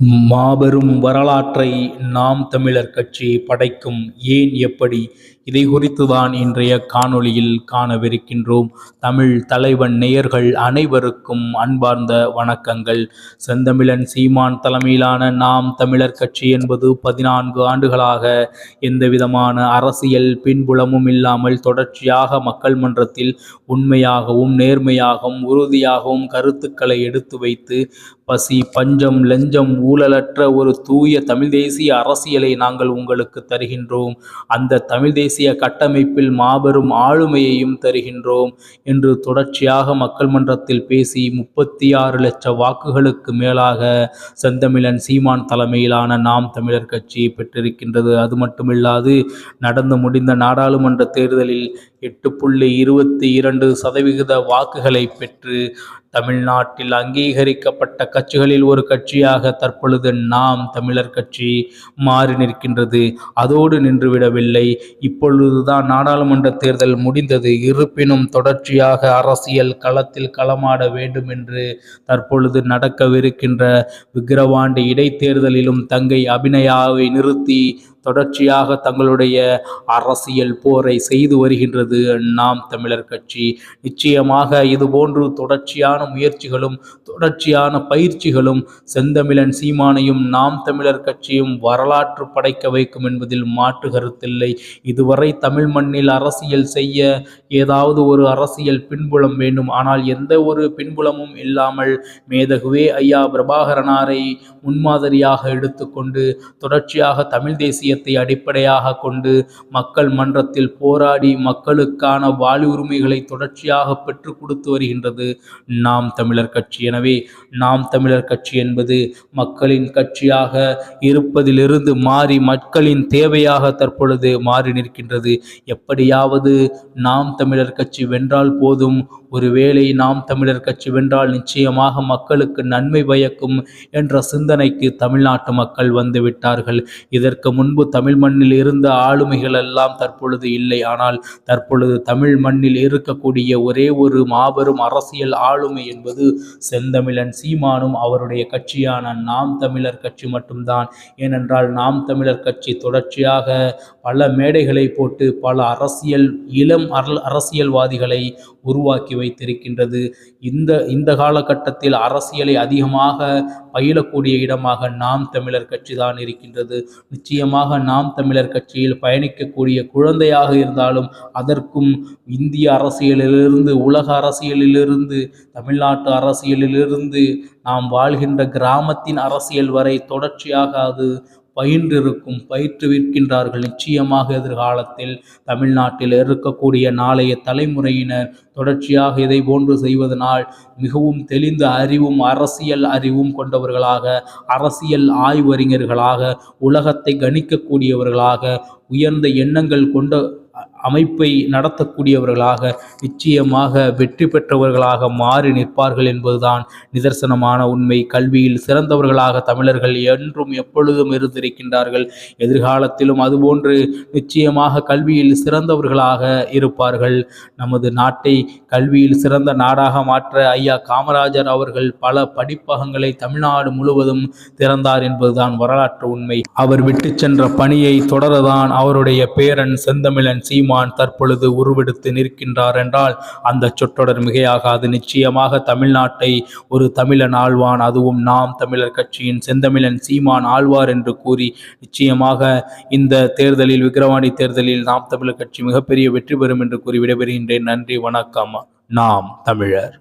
மாபெரும் வரலாற்றை நாம் தமிழர் கட்சி படைக்கும் ஏன் எப்படி இதை குறித்துதான் இன்றைய காணொளியில் காணவிருக்கின்றோம். தமிழ் தலைவன் நேயர்கள் அனைவருக்கும் அன்பார்ந்த வணக்கங்கள். செந்தமிழன் சீமான் தலைமையிலான நாம் தமிழர் கட்சி என்பது பதினான்கு ஆண்டுகளாக எந்தவிதமான அரசியல் பின்புலமும் இல்லாமல் தொடர்ச்சியாக மக்கள் மன்றத்தில் உண்மையாகவும் நேர்மையாகவும் உறுதியாகவும் கருத்துக்களை எடுத்து வைத்து பசி பஞ்சம் லஞ்சம் ஊழலற்ற ஒரு தூய தமிழ் தேசிய அரசியலை நாங்கள் உங்களுக்கு தருகின்றோம். அந்த தமிழ் தேசிய கட்டமைப்பில் மாபெரும் ஆளுமையையும் தருகின்றோம் என்று தொடர்ச்சியாக மக்கள் மன்றத்தில் பேசி முப்பத்தி ஆறு லட்ச வாக்குகளுக்கு மேலாக செந்தமிழன் சீமான் தலைமையிலான நாம் தமிழர் கட்சி பெற்றிருக்கின்றது. அது மட்டுமில்லாது நடந்து முடிந்த நாடாளுமன்ற தேர்தலில் எட்டு புள்ளி இருபத்தி இரண்டு சதவிகித வாக்குகளை பெற்று தமிழ்நாட்டில் அங்கீகரிக்கப்பட்ட கட்சிகளில் ஒரு கட்சியாக தற்பொழுது நாம் தமிழர் கட்சி மாறி நிற்கின்றது. அதோடு நின்றுவிடவில்லை. இப்பொழுதுதான் நாடாளுமன்ற தேர்தல் முடிந்தது. இருப்பினும் தொடர்ச்சியாக அரசியல் களத்தில் களமாட வேண்டும் என்று தற்பொழுது நடக்கவிருக்கின்ற விக்கிரவாண்டி இடைத்தேர்தலிலும் தங்கை அபிநயாவை நிறுத்தி தொடர்ச்சியாக தங்களுடைய அரசியல் போரை செய்து வருகின்றது. நாம் தமிழர் கட்சி நிச்சயமாக இதுபோன்று தொடர்ச்சியான முயற்சிகளும் தொடர்ச்சியான பயிற்சிகளும் செந்தமிழன் சீமானையும் நாம் தமிழர் கட்சியும் வரலாற்று படைக்க வைக்கும் என்பதில் மாற்று கருத்தில்லை. இதுவரை தமிழ் மண்ணில் அரசியல் செய்ய ஏதாவது ஒரு அரசியல் பின்புலம் வேண்டும். ஆனால் எந்த ஒரு பின்புலமும் இல்லாமல் மேதகுவே ஐயா பிரபாகரனாரை முன்மாதிரியாக எடுத்துக்கொண்டு தொடர்ச்சியாக தமிழ் தேசியத்தை அடிப்படையாக கொண்டு மக்கள் மன்றத்தில் போராடி மக்களுக்கான வாழி உரிமைகளை தொடர்ச்சியாக பெற்றுக் கொடுத்து வருகின்றது. நாம் தமிழர் கட்சி. எனவே நாம் தமிழர் கட்சி என்பது மக்களின் கட்சியாக இருப்பதிலிருந்து மாறி மக்களின் தேவையாக தற்பொழுது மாறி நிற்கின்றது. எப்படியாவது நாம் தமிழர் கட்சி வென்றால் போதும். ஒருவேளை நாம் தமிழர் கட்சி வென்றால் நிச்சயமாக மக்களுக்கு நன்மை பயக்கும் என்ற சிந்தனைக்கு தமிழ்நாட்டு மக்கள் வந்து விட்டார்கள். இதற்கு முன்பு தமிழ் மண்ணில் இருந்த ஆளுமைகள் எல்லாம் தற்பொழுது இல்லை. ஆனால் தற்பொழுது தமிழ் மண்ணில் இருக்கக்கூடிய ஒரே ஒரு மாபெரும் அரசியல் ஆளுமை என்பது செந்தமிழன் சீமானும் அவருடைய கட்சியான நாம் தமிழர் கட்சி மட்டும்தான். ஏனென்றால் நாம் தமிழர் கட்சி தொடர்ச்சியாக பல மேடைகளை போட்டு பல அரசியல் இளம் அரசியல்வாதிகளை உருவாக்கி வைத்திருக்கின்றது. இந்த இந்த காலகட்டத்தில் அரசியலை அதிகமாக பயிலக்கூடிய இடமாக நாம் தமிழர் கட்சி தான் இருக்கின்றது. நிச்சயமாக நாம் தமிழர் கட்சியில் பயணிக்கக்கூடிய குழந்தையாக இருந்தாலும் அதற்கும் இந்திய அரசியலிலிருந்து உலக அரசியலிலிருந்து தமிழ்நாட்டு அரசியலிலிருந்து நாம் வாழ்கின்ற கிராமத்தின் அரசியல் வரை தொடர்ச்சியாக அது பயின்றிருக்கும் பயிற்றுவிக்கின்றார்கள். நிச்சயமாக எதிர்காலத்தில் தமிழ்நாட்டில் இருக்கக்கூடிய நாளைய தலைமுறையினர் தொடர்ச்சியாக இதை போன்று செய்வதனால் மிகவும் தெளிந்த அறிவும் அரசியல் அறிவும் கொண்டவர்களாக அரசியல் ஆய்வறிஞர்களாக உலகத்தை கணிக்கக்கூடியவர்களாக உயர்ந்த எண்ணங்கள் கொண்ட அமைப்பை நடத்தக்கூடியவர்களாக நிச்சயமாக வெற்றி பெற்றவர்களாக மாறி நிற்பார்கள் என்பதுதான் நிதர்சனமான உண்மை. கல்வியில் சிறந்தவர்களாக தமிழர்கள் என்றும் எப்பொழுதும் இருந்திருக்கின்றார்கள். எதிர்காலத்திலும் அதுபோன்று நிச்சயமாக கல்வியில் சிறந்தவர்களாக இருப்பார்கள். நமது நாட்டை கல்வியில் சிறந்த நாடாக மாற்ற ஐயா காமராஜர் அவர்கள் பல படிப்பகங்களை தமிழ்நாடு முழுவதும் திறந்தார் என்பதுதான் வரலாற்று உண்மை. அவர் விட்டு சென்ற பணியை தொடரதான் அவருடைய பேரன் செந்தமிழன் சீமான் தற்பொழுது உருவெடுத்து நிற்கின்றார் என்றால் அந்த சொற்றொடர் மிகையாகாது. நிச்சயமாக தமிழ்நாட்டை ஒரு தமிழன் ஆழ்வான் அதுவும் நாம் தமிழர் கட்சியின் செந்தமிழன் சீமான் ஆழ்வார் என்று கூறி நிச்சயமாக இந்த தேர்தலில் விக்கிரவாணி தேர்தலில் நாம் தமிழர் கட்சி மிகப்பெரிய வெற்றி பெறும் என்று கூறி விடைபெறுகின்றேன். நன்றி வணக்கம். நாம் தமிழர்.